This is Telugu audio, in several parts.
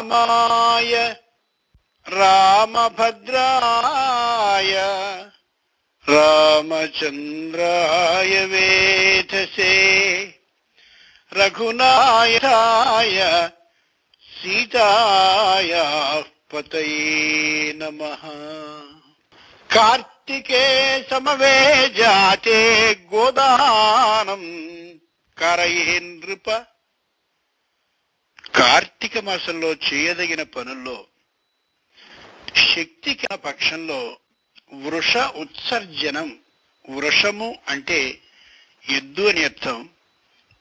రామాయ రామభద్రాయ రామచంద్రాయ వేధసే రఘునాయకాయ సీతాయ పతయే నమ. కార్తికే సమవే జాతే గోదానం కరయే నృప కార్తీక మాసంలో చేయదగిన పనుల్లో శక్తి పక్షంలో వృష ఉత్సర్జనం వృషము అంటే ఎద్దు అని అర్థం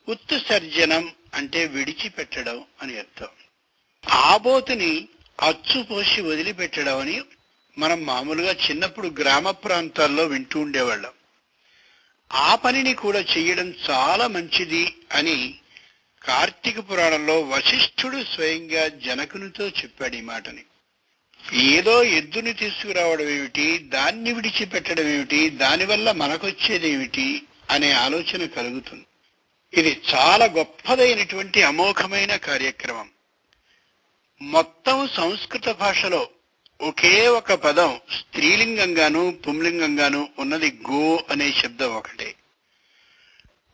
ఉత్సర్జనం అంటే విడిచిపెట్టడం అని అర్థం. ఆబోతుని అచ్చుపోసి వదిలిపెట్టడం అని మనం మామూలుగా చిన్నప్పుడు గ్రామ ప్రాంతాల్లో వింటూ ఉండేవాళ్ళం. ఆ పనిని కూడా చేయడం చాలా మంచిది అని కార్తీక పురాణంలో వశిష్ఠుడు స్వయంగా జనకునితో చెప్పాడు ఈ మాటని. ఏదో ఎద్దుని తీసుకురావడం ఏమిటి? దాన్ని విడిచిపెట్టడం ఏమిటి? దానివల్ల మనకొచ్చేదేమిటి అనే ఆలోచన కలుగుతుంది. ఇది చాలా గొప్పదైనటువంటి అమోఘమైన కార్యక్రమం. మొత్తం సంస్కృత భాషలో ఒకే ఒక పదం స్త్రీలింగంగాను పుంలింగంగాను ఉన్నది గో అనే శబ్దం ఒకటే.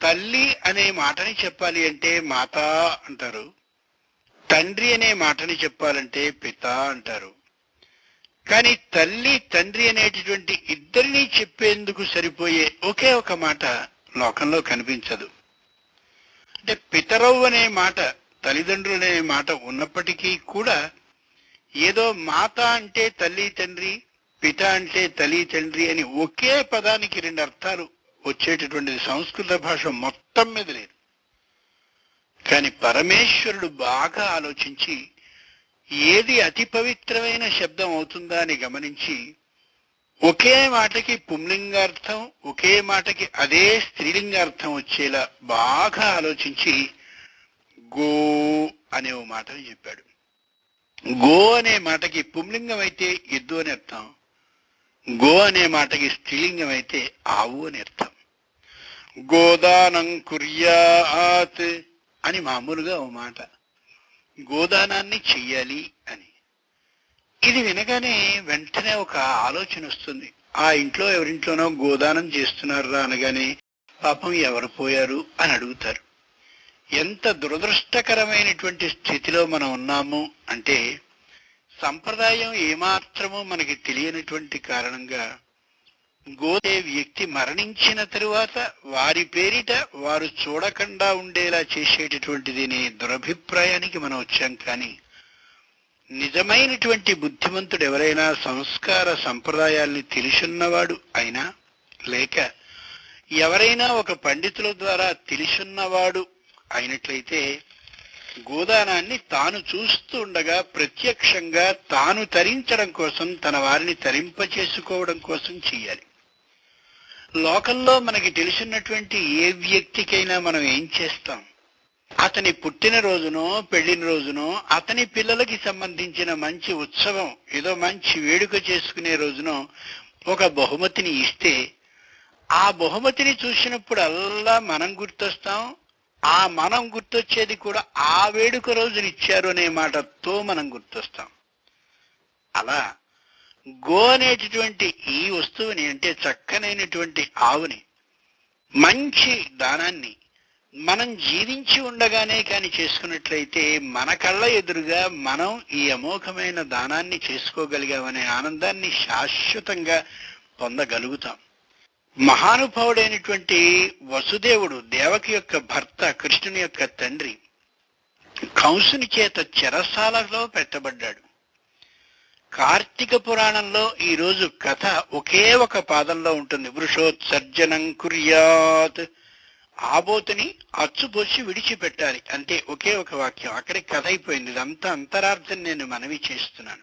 తల్లి అనే మాటని చెప్పాలి అంటే మాత అంటారు. తండ్రి అనే మాటని చెప్పాలంటే పిత అంటారు. కానీ తల్లి తండ్రి అనేటటువంటి ఇద్దరిని చెప్పేందుకు సరిపోయే ఒకే ఒక మాట లోకంలో కనిపించదు. అంటే పితరవు అనే మాట తల్లిదండ్రులు అనే మాట ఉన్నప్పటికీ కూడా ఏదో మాత అంటే తల్లి తండ్రి పిత అంటే తల్లి తండ్రి అని ఒకే పదానికి రెండు అర్థాలు వచ్చేటటువంటిది సంస్కృత భాష మొత్తం మీద లేదు. కానీ పరమేశ్వరుడు బాగా ఆలోచించి ఏది అతి పవిత్రమైన శబ్దం అవుతుందా అని గమనించి ఒకే మాటకి పుంలింగార్థం ఒకే మాటకి అదే స్త్రీలింగార్థం వచ్చేలా బాగా ఆలోచించి గో అనే ఓ మాటని చెప్పాడు. గో అనే మాటకి పుంలింగం అయితే ఎద్దు అని అర్థం గో అనే మాటకి స్త్రీలింగం అయితే ఆవు అని అర్థం. గోదానం కుర్యాత్ అని మామూలుగా ఓ మాట. గోదానాన్ని చెయ్యాలి అని. ఇది వినగానే వెంటనే ఒక ఆలోచన వస్తుంది. ఆ ఇంట్లో ఎవరింట్లోనో గోదానం చేస్తున్నారా అనగానే పాపం ఎవరు పోయారు అని అడుగుతారు. ఎంత దురదృష్టకరమైనటువంటి స్థితిలో మనం ఉన్నాము అంటే సంప్రదాయం ఏమాత్రమూ మనకి తెలియనటువంటి కారణంగా గోదే వ్యక్తి మరణించిన తరువాత వారి పేరిట వారు చూడకుండా ఉండేలా చేసేటటువంటిది అనే దురభిప్రాయానికి మనం వచ్చాం కానీ నిజమైనటువంటి బుద్ధిమంతుడు ఎవరైనా సంస్కార సంప్రదాయాల్ని తెలుసున్నవాడు అయినా లేక ఎవరైనా ఒక పండితుల ద్వారా తెలుసున్నవాడు అయినట్లయితే గోదానాన్ని తాను చూస్తూ ఉండగా ప్రత్యక్షంగా తాను తరించడం కోసం తన వారిని తరింపచేసుకోవడం కోసం చేయాలి లోకంలో మనకి తెలిసినటువంటి ఏ వ్యక్తికైనా మనం ఏం చేస్తాం? అతని పుట్టిన రోజునో పెళ్ళిన రోజునో అతని పిల్లలకి సంబంధించిన మంచి ఉత్సవం ఏదో మంచి వేడుక చేసుకునే రోజునో ఒక బహుమతిని ఇస్తే ఆ బహుమతిని చూసినప్పుడు అల్లా మనం గుర్తొస్తాం. ఆ మనం గుర్తొచ్చేది కూడా ఆ వేడుక రోజునిచ్చారు అనే మాటతో మనం గుర్తొస్తాం. అలా గో అనేటటువంటి ఈ వస్తువుని అంటే చక్కనైనటువంటి ఆవుని మంచి దానాన్ని మనం జీవించి ఉండగానే కాని చేసుకున్నట్లయితే మన కళ్ళ ఎదురుగా మనం ఈ అమోఘమైన దానాన్ని చేసుకోగలిగామనే ఆనందాన్ని శాశ్వతంగా పొందగలుగుతాం. మహానుభావుడైనటువంటి వసుదేవుడు దేవకి యొక్క భర్త కృష్ణుని యొక్క తండ్రి కంసుని చేత చెరసాలలో పెట్టబడ్డాడు. కార్తీక పురాణంలో ఈ రోజు కథ ఒకే ఒక పాదంలో ఉంటుంది. వృషోత్సర్జనం కుర్యాత్. ఆబోతుని అచ్చుపోసి విడిచిపెట్టాలి. అంటే ఒకే ఒక వాక్యం. అక్కడే కథ అయిపోయింది. ఇదంతా అంతరార్థం నేను మనవి చేస్తున్నాను.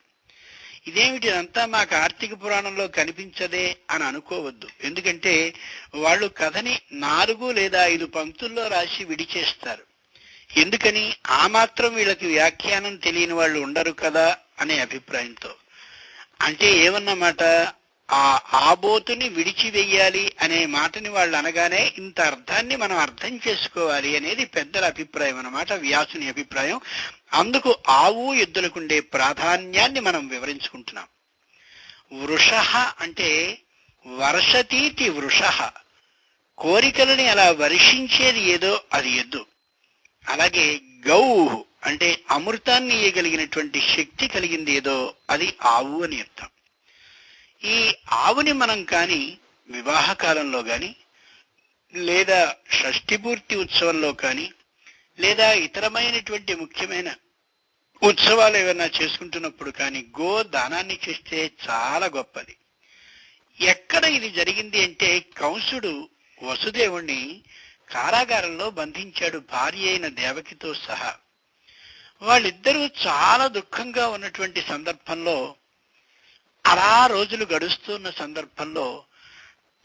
ఇదేమిటి? ఇదంతా మా కార్తీక పురాణంలో కనిపించదే అని అనుకోవద్దు. ఎందుకంటే వాళ్ళు కథని నాలుగు లేదా ఐదు పంక్తుల్లో రాసి విడిచేస్తారు. ఎందుకని? ఆ మాత్రం వీళ్ళకి వ్యాఖ్యానం తెలియని వాళ్ళు ఉండరు కదా అనే అభిప్రాయంతో. అంటే ఏమన్నమాట ఆ ఆబోతుని విడిచివెయ్యాలి అనే మాటని వాళ్ళు అనగానే ఇంత అర్థాన్ని మనం అర్థం చేసుకోవాలి అనేది పెద్దల అభిప్రాయం అన్నమాట వ్యాసుని అభిప్రాయం. అందుకు ఆవు ఎద్దులకుండే ప్రాధాన్యాన్ని మనం వివరించుకుంటున్నాం. వృష అంటే వర్షతీతి వృష కోరికలని అలా వర్షించేది ఏదో అది ఎద్దు. అలాగే గౌ అంటే అమృతాన్ని ఇయ్యగలిగినటువంటి శక్తి కలిగింది ఏదో అది ఆవు అని అర్థం. ఈ ఆవుని మనం కాని వివాహ కాలంలో కానీ లేదా షష్ఠి పూర్తి ఉత్సవంలో కానీ లేదా ఇతరమైనటువంటి ముఖ్యమైన ఉత్సవాలు ఏమైనా చేసుకుంటున్నప్పుడు కానీ గో దానాన్ని చేస్తే చాలా గొప్పది. ఎక్కడ ఇది జరిగింది అంటే కంసుడు వసుదేవుణ్ణి కారాగారంలో బంధించాడు భార్య అయిన దేవకితో సహా. వాళ్ళిద్దరూ చాలా దుఃఖంగా ఉన్నటువంటి సందర్భంలో అలా రోజులు గడుస్తున్న సందర్భంలో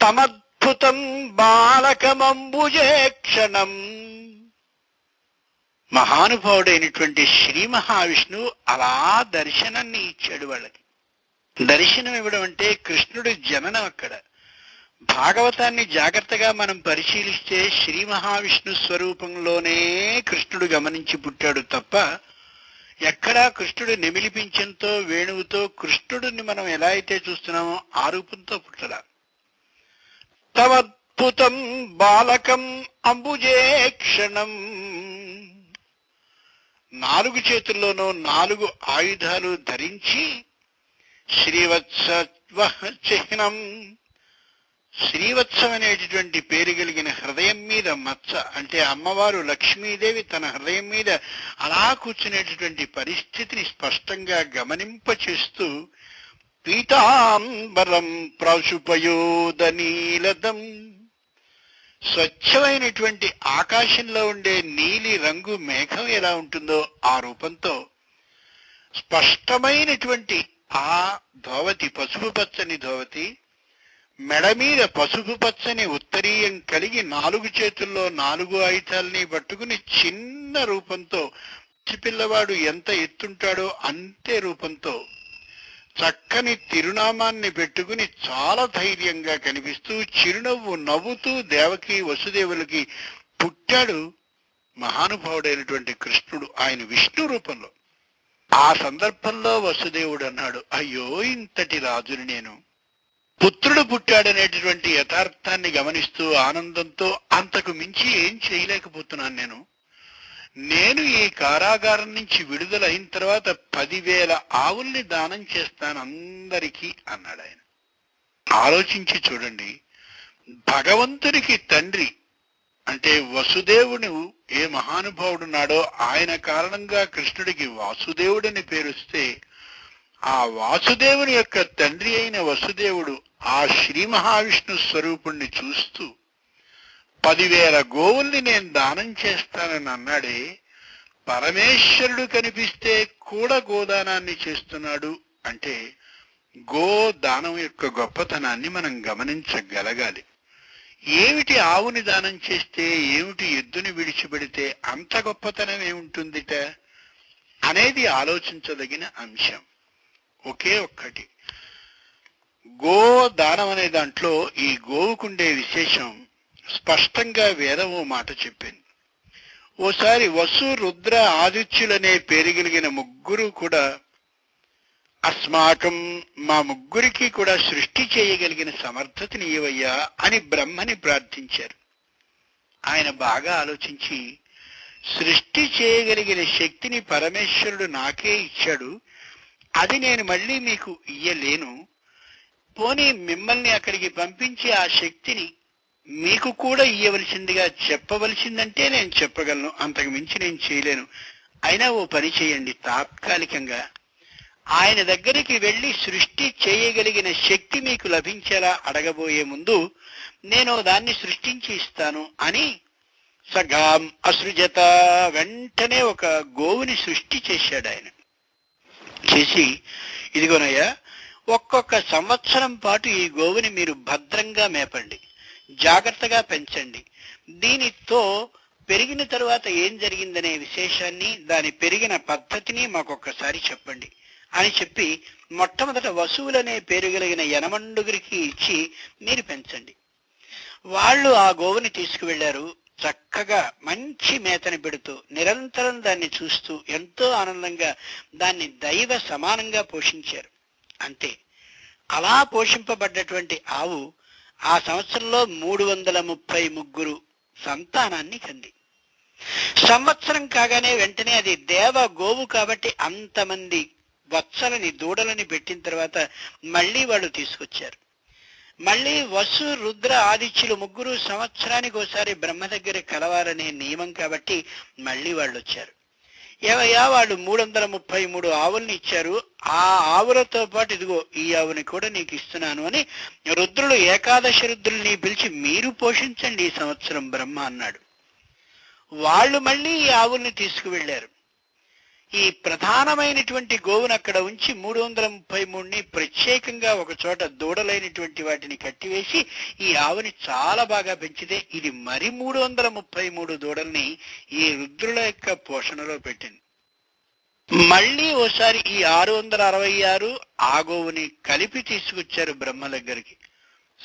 తమద్భుతం బాలకమంబుజే క్షణం. మహానుభావుడైనటువంటి శ్రీ మహావిష్ణువు అలా దర్శనాన్ని ఇచ్చాడు వాళ్ళకి. దర్శనం ఇవ్వడం అంటే కృష్ణుడి జననం అక్కడ. భాగవతాన్ని జాగ్రత్తగా మనం పరిశీలిస్తే శ్రీ మహావిష్ణు స్వరూపంలోనే కృష్ణుడు గమనించి పుట్టాడు తప్ప ఎక్కడా కృష్ణుడు నెమిలిపించంతో వేణువుతో కృష్ణుడిని మనం ఎలా అయితే చూస్తున్నామో ఆ రూపంతో పుట్టడా తవద్భుతం బాలకం అంబుజే క్షణం. నాలుగు చేతుల్లోనూ నాలుగు ఆయుధాలు ధరించి శ్రీవత్స చిహ్నం. శ్రీవత్సం అనేటటువంటి పేరు కలిగిన హృదయం మీద మచ్చ అంటే అమ్మవారు లక్ష్మీదేవి తన హృదయం మీద అలా కూర్చునేటటువంటి పరిస్థితిని స్పష్టంగా గమనింప చేస్తూ పీతాంబరం ప్రాశుపయోదనీలదం స్వచ్ఛమైనటువంటి ఆకాశంలో ఉండే నీలి రంగు మేఘం ఎలా ఉంటుందో ఆ రూపంతో స్పష్టమైనటువంటి ఆ ధోవతి పసుపు పచ్చని ధోవతి మెడ మీద పసుపు పచ్చని ఉత్తరీయం కలిగి నాలుగు చేతుల్లో నాలుగు ఆయుధాలని పట్టుకుని చిన్న రూపంతో పిల్లవాడు ఎంత ఎత్తుంటాడో అంతే రూపంతో చక్కని తిరునామాన్ని పెట్టుకుని చాలా ధైర్యంగా కనిపిస్తూ చిరునవ్వు నవ్వుతూ దేవకి వసుదేవులకి పుట్టాడు మహానుభావుడైనటువంటి కృష్ణుడు ఆయన విష్ణు రూపంలో. ఆ సందర్భంలో వసుదేవుడు అన్నాడు అయ్యో ఇంతటి రాజుని నేను పుత్రుడు పుట్టాడనేటటువంటి యథార్థాన్ని గమనిస్తూ ఆనందంతో అంతకు మించి ఏం చేయలేకపోతున్నాను నేను. నేను ఈ కారాగారం నుంచి విడుదలైన తర్వాత పదివేల ఆవుల్ని దానం చేస్తాను అందరికీ అన్నాడు ఆయన. ఆలోచించి చూడండి. భగవంతునికి తండ్రి అంటే వసుదేవుడు ఏ మహానుభావుడున్నాడో ఆయన కారణంగా కృష్ణుడికి వాసుదేవుడని పేరుస్తే ఆ వాసుదేవుని యొక్క తండ్రి అయిన వసుదేవుడు ఆ శ్రీ మహావిష్ణు స్వరూపుణ్ణి చూస్తూ పదివేల గోవుల్ని నేను దానం చేస్తానని అన్నాడే పరమేశ్వరుడు కనిపిస్తే కూడా గోదానాన్ని చేస్తున్నాడు అంటే గో దానం యొక్క గొప్పతనాన్ని మనం గమనించగలగాలి. ఏమిటి ఆవుని దానం చేస్తే ఏమిటి ఎద్దుని విడిచిపెడితే అంత గొప్పతనం ఏముంటుందిట? అనేది ఆలోచించదగిన అంశం. ఒకే ఒక్కటి. గో దానం అనే దాంట్లో ఈ గోవుకుండే విశేషం స్పష్టంగా వేదము మాట చెప్పింది. ఓసారి వసు రుద్ర ఆదిత్యులనే పేరు కలిగిన ముగ్గురు కూడా అస్మాకం మా ముగ్గురికి కూడా సృష్టి చేయగలిగిన సమర్థతని ఇవయ్యా అని బ్రహ్మని ప్రార్థించారు. ఆయన బాగా ఆలోచించి సృష్టి చేయగలిగిన శక్తిని పరమేశ్వరుడు నాకే ఇచ్చాడు అది నేను మళ్ళీ మీకు ఇయ్యలేను పోనీ మిమ్మల్ని అక్కడికి పంపించి ఆ శక్తిని మీకు కూడా ఇయ్యవలసిందిగా చెప్పవలసిందంటే నేను చెప్పగలను. అంతకు మించి నేను చేయలేను. అయినా ఓ పని చేయండి తాత్కాలికంగా. ఆయన దగ్గరికి వెళ్ళి సృష్టి చేయగలిగిన శక్తి మీకు లభించేలా అడగబోయే ముందు నేను దాన్ని సృష్టించి ఇస్తాను అని సగాం అసృజత వెంటనే ఒక గోవుని సృష్టి చేశాడు ఆయన. చేసి ఇదిగోనయ్యా ఒక్కొక్క సంవత్సరం పాటు ఈ గోవుని మీరు భద్రంగా మేపండి. జాగ్రత్తగా పెంచండి. దీనితో పెరిగిన తరువాత ఏం జరిగిందనే విశేషాన్ని దాని పెరిగిన పద్ధతిని మాకొక్కసారి చెప్పండి. అని చెప్పి మొట్టమొదట వసువులనే పేరు కలిగిన యనమండుగురికి ఇచ్చి మీరు పెంచండి. వాళ్ళు ఆ గోవుని తీసుకువెళ్ళారు చక్కగా మంచి మేతని పెడుతూ నిరంతరం దాన్ని చూస్తూ ఎంతో ఆనందంగా దాన్ని దైవ సమానంగా పోషించారు. అంతే. అలా పోషింపబడ్డటువంటి ఆవు ఆ సంవత్సరంలో మూడు వందల ముప్పై ముగ్గురు సంతానాన్ని కంది సంవత్సరం కాగానే వెంటనే అది దేవ గోవు కాబట్టి అంతమంది వత్సలని దూడలని పెట్టిన తర్వాత మళ్ళీ వాళ్ళు తీసుకొచ్చారు. మళ్ళీ వసు రుద్ర ఆదిత్యులు ముగ్గురు సంవత్సరానికి ఒకసారి బ్రహ్మ దగ్గర కలవాలనే నియమం కాబట్టి మళ్ళీ వాళ్ళు వచ్చారు ఏమయ్యా వాళ్ళు మూడు వందల ముప్పై మూడు ఆవుల్ని ఇచ్చారు. ఆ ఆవులతో పాటు ఇదిగో ఈ ఆవుని కూడా నీకు ఇస్తున్నాను అని రుద్రులు ఏకాదశి రుద్రుల్ని పిలిచి మీరు పోషించండి ఈ సంవత్సరం బ్రహ్మ అన్నాడు. వాళ్ళు మళ్ళీ ఈ ఆవుల్ని తీసుకువెళ్ళారు. ఈ ప్రధానమైనటువంటి గోవును అక్కడ ఉంచి మూడు వందల ముప్పై మూడుని ప్రత్యేకంగా ఒక చోట దూడలైనటువంటి వాటిని కట్టివేసి ఈ ఆవుని చాలా బాగా పెంచితే ఇది మరి మూడు వందల ముప్పై మూడు దూడల్ని ఈ రుద్రుల యొక్క పోషణలో పెట్టింది. మళ్ళీ ఓసారి ఈ ఆరు వందల అరవై ఆరు ఆ గోవుని కలిపి తీసుకొచ్చారు బ్రహ్మ దగ్గరికి.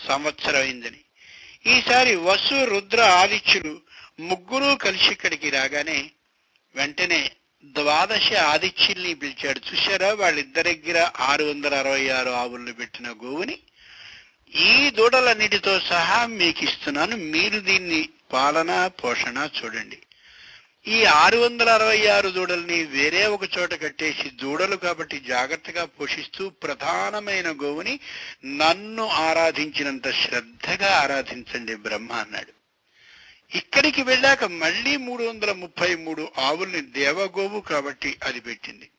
సంవత్సరం అయిందని. ఈసారి వసు రుద్ర ఆదిత్యులు ముగ్గురూ కలిసి ఇక్కడికి రాగానే వెంటనే ద్వాదశ ఆదిత్యుల్ని పిలిచాడు. చూశారా? వాళ్ళిద్దరి దగ్గర ఆరు వందల అరవై ఆరు ఆవులను పెట్టిన గోవుని. ఈ దూడలన్నిటితో సహా మీకు ఇస్తున్నాను మీరు దీన్ని పాలన పోషణ చూడండి. ఈ ఆరు వందల అరవై ఆరు దూడల్ని వేరే ఒక చోట కట్టేసి దూడలు కాబట్టి జాగ్రత్తగా పోషిస్తూ ప్రధానమైన గోవుని నన్ను ఆరాధించినంత శ్రద్ధగా ఆరాధించండి బ్రహ్మ అన్నాడు. ఇక్కడికి వెళ్ళాక మళ్ళీ మూడు వందల ముప్పై మూడు ఆవుల్ని దేవగోవు కాబట్టి అది పెట్టింది.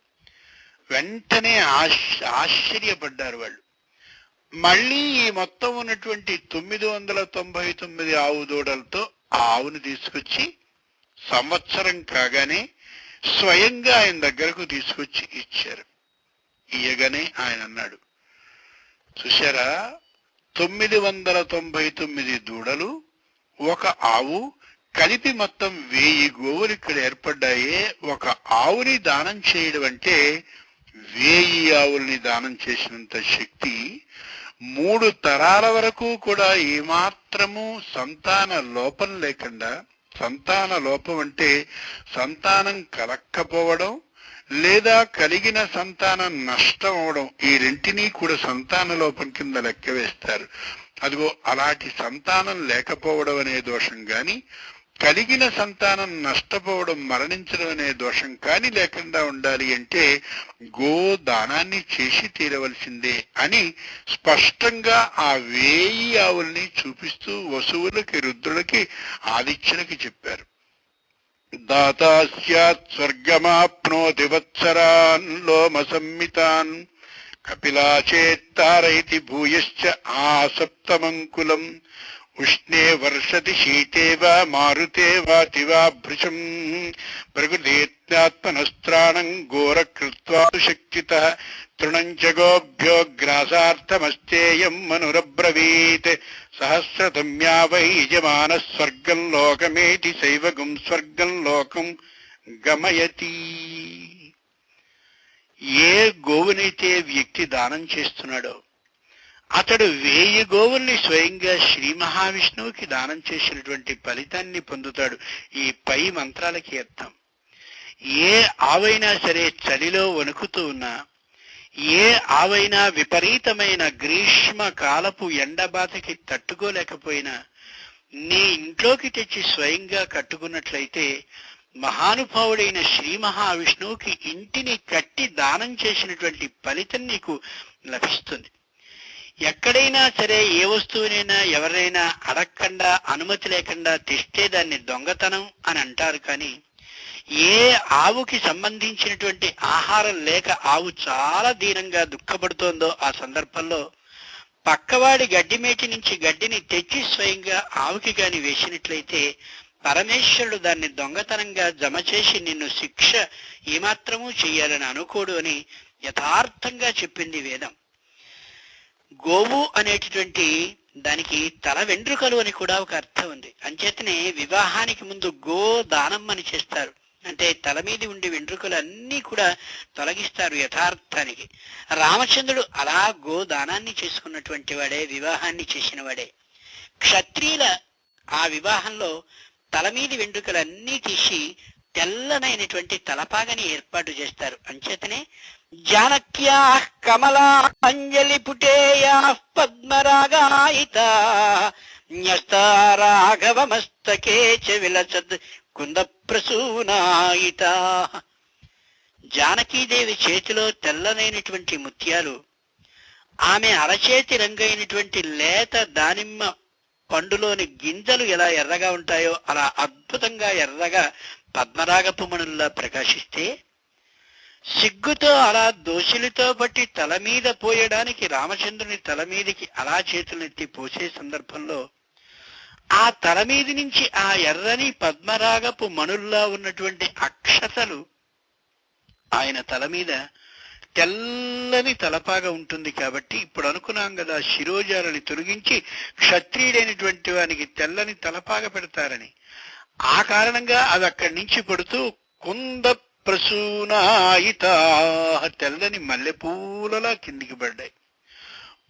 వెంటనే ఆశ్ ఆశ్చర్యపడ్డారు వాళ్ళు. మళ్ళీ ఈ మొత్తం ఉన్నటువంటి తొమ్మిది వందల తొంభై తొమ్మిది ఆవు దూడలతో ఆ ఆవుని తీసుకొచ్చి సంవత్సరం కాగానే స్వయంగా ఆయన దగ్గరకు తీసుకొచ్చి ఇచ్చారు. ఇయ్యగానే ఆయన అన్నాడు చూశారా? తొమ్మిది వందల తొంభై తొమ్మిది దూడలు ఒక ఆవు కలిపి మొత్తం వెయ్యి గోవులు ఇక్కడ ఏర్పడ్డాయే. ఒక ఆవుని దానం చేయడం అంటే వేయి ఆవుల్ని దానం చేసినంత శక్తి మూడు తరాల వరకు కూడా ఏమాత్రము సంతాన లోపం లేకుండా సంతాన లోపం అంటే సంతానం కలక్కపోవడం లేదా కలిగిన సంతానం నష్టం అవడం ఈ రెంటినీ కూడా సంతాన లోపం కింద లెక్క వేస్తారు. అదిగో అలాంటి సంతానం లేకపోవడం అనే దోషం గాని కలిగిన సంతానం నష్టపోవడం మరణించడం అనే దోషం కాని లేకుండా ఉండాలి అంటే గో దానాన్ని చేసి తీరవలసిందే అని స్పష్టంగా ఆ వేయి ఆవుల్ని చూపిస్తూ వసువులకి రుద్రులకి ఆదిత్యులకి చెప్పారు. దాతా స్వర్గమాప్నోతి వత్సరాన్ లోమ సంమితాన్ కపిలాచేత్తారైతి భూయశ్చ ఆసప్తమంకులం ఉష్ణే వర్షతి శీతే వా మారుతే వాతి వా భృశం ప్రకృతేత్మాత్మనస్త్రాణం ఘోరకృత్వా శక్తిత తృణం చ గ్రాసార్థమస్తేయం మనురబ్రవీత్ సహస్రతమ్యా వై యజమాన స్వర్గం లోకమేతి శైవగం స్వర్గం లోకం గమయతి ఏ గోవునైతే వ్యక్తి దానం చేస్తున్నాడో అతడు వేయి గోవుల్ని స్వయంగా శ్రీ మహావిష్ణువుకి దానం చేసినటువంటి ఫలితాన్ని పొందుతాడు. ఈ పై మంత్రాలకి అర్థం. ఏ ఆవైనా సరే చలిలో వణుకుతూ ఉన్నా ఏ ఆవైనా విపరీతమైన గ్రీష్మ కాలపు ఎండబాతకి తట్టుకోలేకపోయినా నీ ఇంట్లోకి తెచ్చి స్వయంగా కట్టుకున్నట్లయితే మహానుభావుడైన శ్రీ మహావిష్ణువుకి ఇంటిని కట్టి దానం చేసినటువంటి ఫలితం నీకు లభిస్తుంది. ఎక్కడైనా సరే ఏ వస్తువునైనా ఎవరైనా అడగకుండా అనుమతి లేకుండా తెస్తే దాన్ని దొంగతనం అని అంటారు కానీ ఏ ఆవుకి సంబంధించినటువంటి ఆహారం లేక ఆవు చాలా దీనంగా దుఃఖపడుతోందో ఆ సందర్భంలో పక్కవాడి గడ్డి మేటి నుంచి గడ్డిని తెచ్చి స్వయంగా ఆవుకి గాని వేసినట్లయితే పరమేశ్వరుడు దాన్ని దొంగతనంగా జమ చేసి నిన్ను శిక్ష ఏమాత్రము చెయ్యాలని అనుకోడు అని యథార్థంగా చెప్పింది వేదం. గోవు అనేటటువంటి దానికి తల వెంట్రుకలు అని కూడా ఒక అర్థం ఉంది. అంచేతనే వివాహానికి ముందు గో దానం అని చేస్తారు. అంటే తల మీద ఉండే వెంట్రుకలన్నీ కూడా తొలగిస్తారు యథార్థానికి. రామచంద్రుడు అలా గోదానాన్ని చేసుకున్నటువంటి వాడే వివాహాన్ని చేసిన వాడే. క్షత్రియుల ఆ వివాహంలో తల మీది వెంట్రుకలన్నీ తీసి తెల్లనైనటువంటి తలపాగని ఏర్పాటు చేస్తారు. అంచేతనే జానక్యా కమలా అంజలి పుటేయా పద్మరాగాయిత రాఘవమస్తకే చ విలసద్ కుంద ప్రసూనాయిత జానకీదేవి చేతిలో తెల్లనైనటువంటి ముత్యాలు ఆమె అరచేతి రంగైనటువంటి లేత దానిమ్మ పండులోని గింజలు ఎలా ఎర్రగా ఉంటాయో అలా అద్భుతంగా ఎర్రగా పద్మరాగపు మణుల్లా ప్రకాశిస్తే సిగ్గుతో అలా దోషులతో బట్టి తల మీద పోయడానికి రామచంద్రుని తల మీదకి అలా చేతులెత్తి పోసే సందర్భంలో ఆ తల మీది నుంచి ఆ ఎర్రని పద్మరాగపు మణుల్లా ఉన్నటువంటి అక్షతలు ఆయన తల మీద తెల్లని తలపాగా ఉంటుంది కాబట్టి ఇప్పుడు అనుకున్నాం కదా శిరోజాలని తొలగించి క్షత్రియుడైనటువంటి వానికి తెల్లని తలపాగ పెడతారని. ఆ కారణంగా అది అక్కడి నుంచి పడుతూ కుంద ప్రసూనాయిత తెల్లని మల్లెపూలలా కిందికి పడ్డాయి.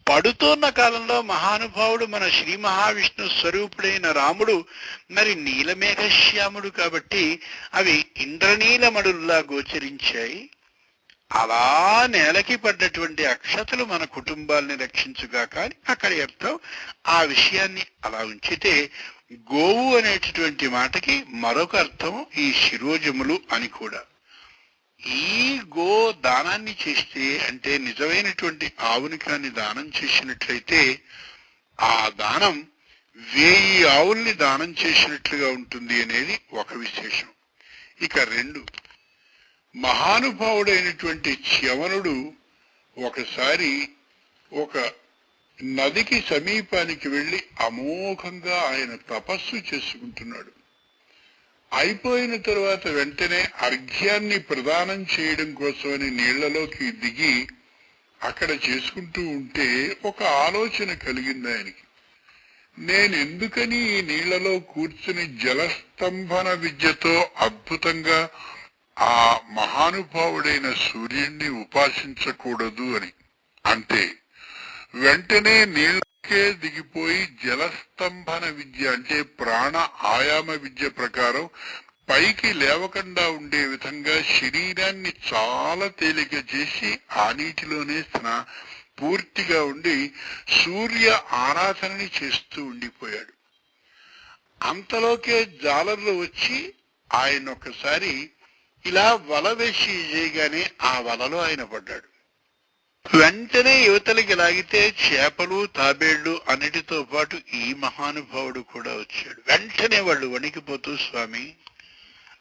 పడుతున్న కాలంలో మహానుభావుడు మన శ్రీ మహావిష్ణు స్వరూపుడైన రాముడు మరి నీలమేఘశ్యాముడు కాబట్టి అవి ఇంద్రనీలమడుల్లా గోచరించాయి. అలా నేలకి పడ్డటువంటి అక్షతలు మన కుటుంబాల్ని రక్షించుగా కానీ అక్కడ అర్థం ఆ విషయాన్ని అలా ఉంచితే గోవు అనేటటువంటి మాటకి మరొక అర్థం ఈ శిరోజములు అని కూడా. ఈ గో దానాన్ని చేస్తే అంటే నిజమైనటువంటి ఆవుని కాని దానం చేసినట్లయితే ఆ దానం వేయి ఆవుల్ని దానం చేసినట్లుగా ఉంటుంది అనేది ఒక విశేషం. ఇక రెండు. మహానుభావుడైనటువంటి చ్యవనుడు ఒకసారి ఒక నదికి సమీపానికి వెళ్ళి అమోఘంగా ఆయన తపస్సు చేసుకుంటున్నాడు. అయిపోయిన తరువాత వెంటనే అర్ఘ్యాన్ని ప్రదానం చేయడం కోసమని నీళ్ళలోకి దిగి అక్కడ చేసుకుంటూ ఉంటే ఒక ఆలోచన కలిగింది ఆయనకి. నేను ఎందుకని ఈ నీళ్ళలో కూర్చుని జలస్తంభన విద్యతో అద్భుతంగా ఆ మహానుభావుడైన సూర్యుణ్ణి ఉపాసించకూడదు అని. అంతే వెంటనే నీళ్ళకే దిగిపోయి జలస్తంభన విద్య అంటే ప్రాణ ఆయామ విద్య ప్రకారం పైకి లేవకుండా ఉండే విధంగా శరీరాన్ని చాలా తేలిక చేసి ఆ నీటిలోనే స్నా పూర్తిగా ఉండి సూర్య ఆరాధనని చేస్తూ ఉండిపోయాడు. అంతలోకే జాలర్లు వచ్చి ఆయన ఒకసారి ఇలా వల వేసి చేయగానే ఆ వలలో ఆయన పడ్డాడు. వెంటనే యువతలకి లాగితే చేపలు తాబేళ్ళు అన్నిటితో పాటు ఈ మహానుభావుడు కూడా వచ్చాడు. వెంటనే వాళ్ళు వణికిపోతూ స్వామి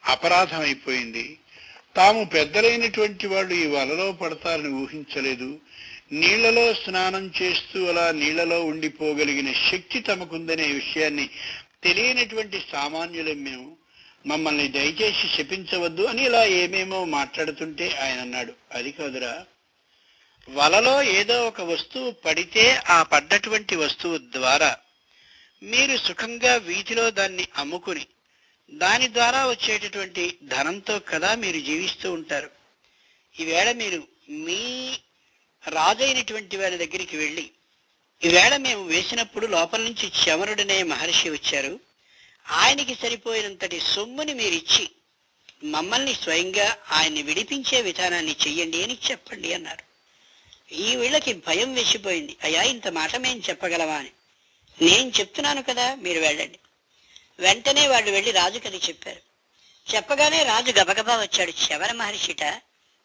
అపరాధం అయిపోయింది తాము పెద్దలైనటువంటి వాళ్ళు ఈ వలలో పడతారని ఊహించలేదు. నీళ్ళలో స్నానం చేస్తూ అలా నీళ్ళలో ఉండిపోగలిగిన శక్తి తమకుందనే విషయాన్ని తెలియనటువంటి సామాన్యులం మేము మమ్మల్ని దయచేసి శపించవద్దు అని ఇలా ఏమేమో మాట్లాడుతుంటే ఆయన అన్నాడు. అది కాదురా. వలలో ఏదో ఒక వస్తువు పడితే ఆ పడ్డటువంటి వస్తువు ద్వారా మీరు సుఖంగా వీధిలో దాన్ని అమ్ముకుని దాని ద్వారా వచ్చేటటువంటి ధనంతో కదా మీరు జీవిస్తూ ఉంటారు. ఈవేళ మీరు మీ రాజైనటువంటి వారి దగ్గరికి వెళ్ళి ఈవేళ మేము వేసినప్పుడు లోపల నుంచి చమరుడనే మహర్షి వచ్చారు. ఆయనకి సరిపోయినంతటి సొమ్ముని మీరిచ్చి మమ్మల్ని స్వయంగా ఆయన్ని విడిపించే విధానాన్ని చెయ్యండి అని చెప్పండి అన్నారు. ఈ వీళ్ళకి భయం వేసిపోయింది. అయ్యా ఇంత మాట మేం చెప్పగలవా అని. నేను చెప్తున్నాను కదా మీరు వెళ్ళండి. వెంటనే వాళ్ళు వెళ్ళి రాజుకది చెప్పారు. చెప్పగానే రాజు గబగబా వచ్చాడు. శవర మహర్షిట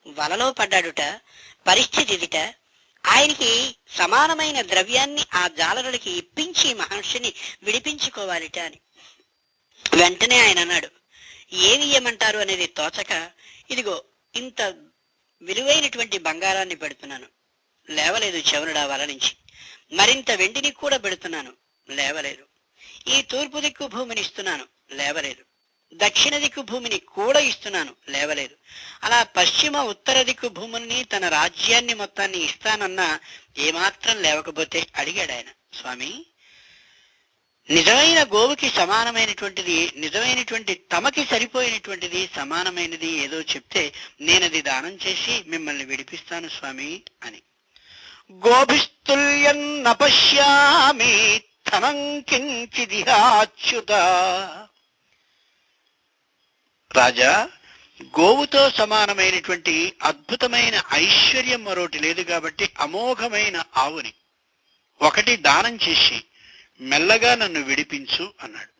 వలలో పడ్డాడుట పరిస్థితి ఇదిట ఆయనకి సమానమైన ద్రవ్యాన్ని ఆ జాలరులకి ఇప్పించి మహర్షిని విడిపించుకోవాలిట అని. వెంటనే ఆయన అన్నాడు ఏమి ఇయ్యమంటారు అనేది తోచక ఇదిగో ఇంత విలువైనటువంటి బంగారాన్ని పెడుతున్నాను. లేవలేదు చవనుడా వల నుంచి మరింత వెండిని కూడా పెడుతున్నాను. లేవలేదు. ఈ తూర్పు దిక్కు భూమిని ఇస్తున్నాను. లేవలేదు. దక్షిణ దిక్కు భూమిని కూడా ఇస్తున్నాను. లేవలేదు. అలా పశ్చిమ ఉత్తర దిక్కు భూముల్ని తన రాజ్యాన్ని మొత్తాన్ని ఇస్తానన్నా ఏమాత్రం లేవకపోతే అడిగాడు ఆయన స్వామి నిజమైన గోవుకి సమానమైనటువంటిది నిజమైనటువంటి తమకి సరిపోయినటువంటిది సమానమైనది ఏదో చెప్తే నేనది దానం చేసి మిమ్మల్ని విడిపిస్తాను స్వామి అని. గోభిస్తుల్యం నపశ్యామి ధనం కించిదిహాచ్యుత. రాజా గోవుతో సమానమైనటువంటి అద్భుతమైన ఐశ్వర్యం మరోటి లేదు కాబట్టి అమోఘమైన ఆవుని ఒకటి దానం చేసి మెల్లగా నన్ను విడిపించు అన్నాడు.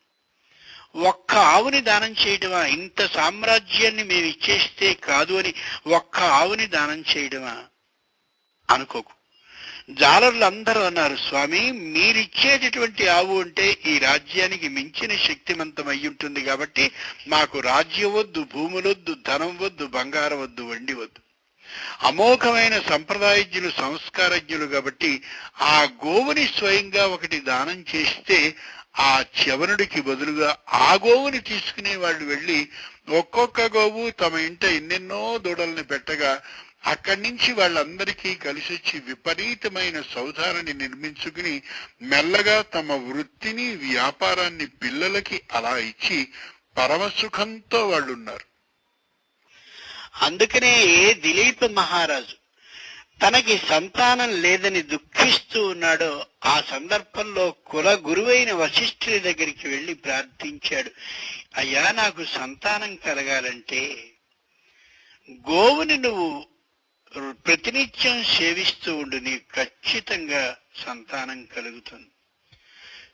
ఒక్క ఆవుని దానం చేయడమా ఇంత సామ్రాజ్యాన్ని మేము ఇచ్చేస్తే కాదు అని ఒక్క ఆవుని దానం చేయడమా అనుకోకు. జాలర్లు అందరూ అన్నారు స్వామి మీరిచ్చేటటువంటి ఆవు అంటే ఈ రాజ్యానికి మించిన శక్తిమంతం అయి ఉంటుంది కాబట్టి మాకు రాజ్యం వద్దు భూములొద్దు ధనం వద్దు బంగారం వద్దు వండి వద్దు. అమోఘమైన సంప్రదాయజ్ఞులు సంస్కారజ్ఞులు కాబట్టి ఆ గోవుని స్వయంగా ఒకటి దానం చేస్తే ఆ చవనుడికి బదులుగా ఆ గోవుని తీసుకునే వాళ్ళు వెళ్ళి ఒక్కొక్క గోవు తమ ఇంట ఎన్నెన్నో దూడల్ని పెట్టగా అక్కడి నుంచి వాళ్ళందరికీ కలిసి వచ్చి విపరీతమైన సౌధాలని నిర్మించుకుని మెల్లగా తమ వృత్తిని వ్యాపారాన్ని పిల్లలకి అలా ఇచ్చి పరమసుఖంతో వాళ్ళున్నారు. అందుకనే దిలీప్ మహారాజు తనకి సంతానం లేదని దుఃఖిస్తూ ఉన్నాడో ఆ సందర్భంలో కుల గురువైన వశిష్ఠుడి దగ్గరికి వెళ్ళి ప్రార్థించాడు. అయ్యా నాకు సంతానం కలగాలంటే గోవుని నువ్వు ప్రతినిత్యం సేవిస్తూ ఉండు నీకు ఖచ్చితంగా సంతానం కలుగుతుంది.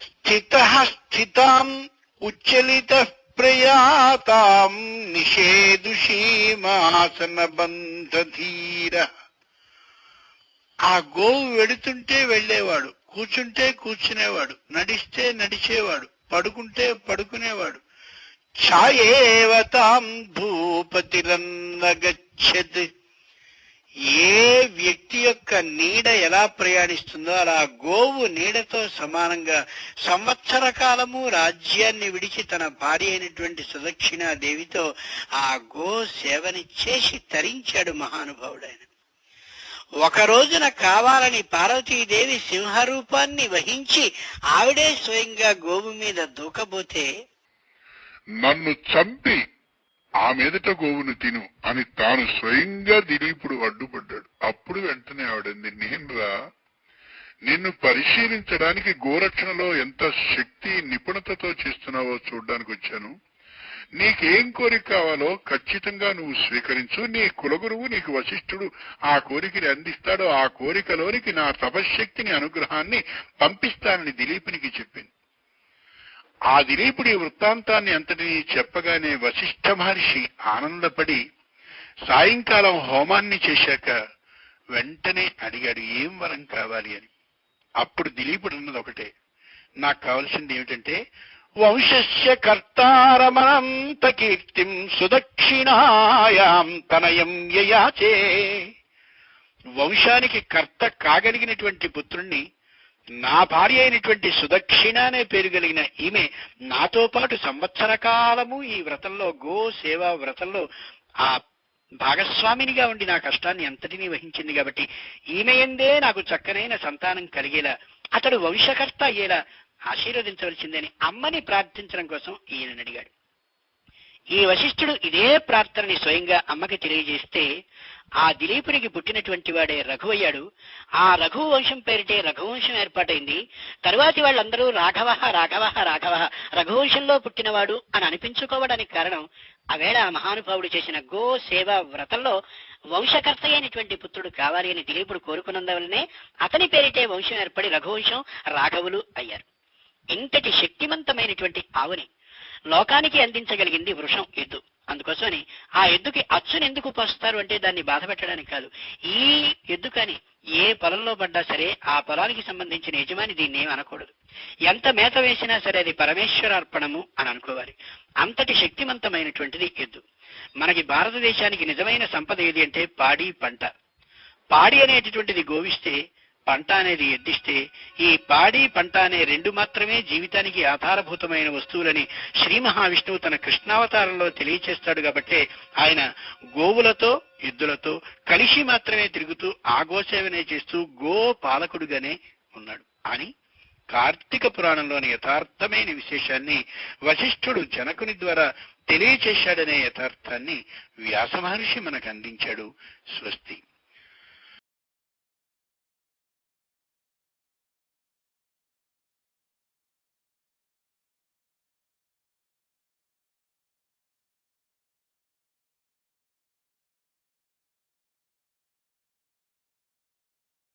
స్థిత స్థితాం ఉచ్చలిత ప్రయాతాం నిషేదుషీమాసన బంధధీర ఆ గోవు వెడుతుంటే వెళ్ళేవాడు కూర్చుంటే కూర్చునేవాడు నడిస్తే నడిచేవాడు పడుకుంటే పడుకునేవాడు. ఛాయేవతాం భూపతిరన్నగచ్చత్ ఏ వ్యక్తి యొక్క నీడ ఎలా ప్రయాణిస్తుందో అలా గోవు నీడతో సమానంగా సంవత్సర కాలము రాజ్యాన్ని విడిచి తన భార్య అయినటువంటి సుదక్షిణాదేవితో ఆ గో సేవని చేసి తరించాడు మహానుభావుడైన. ఒక రోజున కావాలని పార్వతీదేవి సింహరూపాన్ని వహించి ఆవిడే స్వయంగా గోవు మీద దూకబోతే నన్ను చంపి ఆ మీదట గోవును తిను అని తాను స్వయంగా దిలీపుడు అడ్డుపడ్డాడు. అప్పుడు వెంటనే ఆవిడంది నేనురా నిన్ను పరిశీలించడానికి గోరక్షణలో ఎంత శక్తి నిపుణతతో చేస్తున్నావో చూడ్డానికి వచ్చాను. నీకేం కోరిక కావాలో ఖచ్చితంగా నువ్వు స్వీకరించు. నీ కులగురువు నీకు వశిష్ఠుడు ఆ కోరికని అందిస్తాడో ఆ కోరికలోనికి నా తపశ్శక్తిని అనుగ్రహాన్ని పంపిస్తానని దిలీపునికి చెప్పింది ఆ దిలీపుడి వృత్తాంతాన్ని అంతటినీ చెప్పగానే వశిష్ఠ మహర్షి ఆనందపడి సాయంకాలం హోమాన్ని చేశాక వెంటనే అడిగాడు ఏం వరం కావాలి అని? అప్పుడు దిలీపుడు అన్నది ఒకటే నాకు కావలసింది ఏమిటంటే వంశస్య కర్తారమనంత కీర్తిం సుదక్షిణాయాం తనయం యయాచే. వంశానికి కర్త కాగలిగినటువంటి పుత్రుణ్ణి నా భార్య అయినటువంటి సుదక్షిణ అనే పేరు కలిగిన ఈమె నాతో పాటు సంవత్సర కాలము ఈ వ్రతంలో గో సేవా వ్రతంలో ఆ భాగస్వామినిగా ఉండి నా కష్టాన్ని అంతటినీ వహించింది కాబట్టి ఈమె ఎందే నాకు చక్కనైన సంతానం కలిగేలా అతడు వంశకర్త అయ్యేలా ఆశీర్వదించవలసిందని అమ్మని ప్రార్థించడం కోసం ఈయన అడిగాడు. ఈ వశిష్ఠుడు ఇదే ప్రార్థనని స్వయంగా అమ్మకి తెలియజేస్తే ఆ దిలీపునికి పుట్టినటువంటి వాడే రఘువయ్యాడు ఆ రఘు వంశం పేరిటే రఘువంశం ఏర్పాటైంది. తరువాతి వాళ్ళందరూ రాఘవ రాఘవ రాఘవ రఘువంశంలో పుట్టినవాడు అని అనిపించుకోవడానికి కారణం ఆవేళ మహానుభావుడు చేసిన గో సేవ వ్రతంలో వంశకర్త అయినటువంటి పుత్రుడు కావాలి అని దిలీపుడు కోరుకున్నందువల్లనే అతని పేరిటే వంశం ఏర్పడి రఘువంశం రాఘవులు అయ్యారు. ఇంతటి శక్తివంతమైనటువంటి ఆవుని లోకానికి అందించగలిగింది వృషం ఎద్దు. అందుకోసమని ఆ ఎద్దుకి అచ్చుని ఎందుకు పోస్తారు అంటే దాన్ని బాధ పెట్టడానికి కాదు. ఈ ఎద్దు కానీ ఏ పొలంలో పడ్డా సరే ఆ పొలానికి సంబంధించిన యజమాని దీన్ని ఏమి అనకూడదు. ఎంత మేత వేసినా సరే అది పరమేశ్వరార్పణము అని అనుకోవాలి. అంతటి శక్తివంతమైనటువంటిది ఎద్దు. మనకి భారతదేశానికి నిజమైన సంపద ఏది అంటే పాడి పంట. పాడి అనేటటువంటిది గోవిస్తే పంట అనేది ఎద్దిస్తే ఈ పాడి పంట అనే రెండు మాత్రమే జీవితానికి ఆధారభూతమైన వస్తువులని శ్రీ మహావిష్ణువు తన కృష్ణావతారంలో తెలియచేస్తాడు కాబట్టి ఆయన గోవులతో ఎద్దులతో కలిసి మాత్రమే తిరుగుతూ ఆగోసేవనే చేస్తూ గో పాలకుడుగానే ఉన్నాడు. అని కార్తీక పురాణంలోని యథార్థమైన విశేషాన్ని వశిష్ఠుడు జనకుని ద్వారా తెలియచేశాడనే యథార్థాన్ని వ్యాస మహర్షి మనకు అందించాడు. స్వస్తి.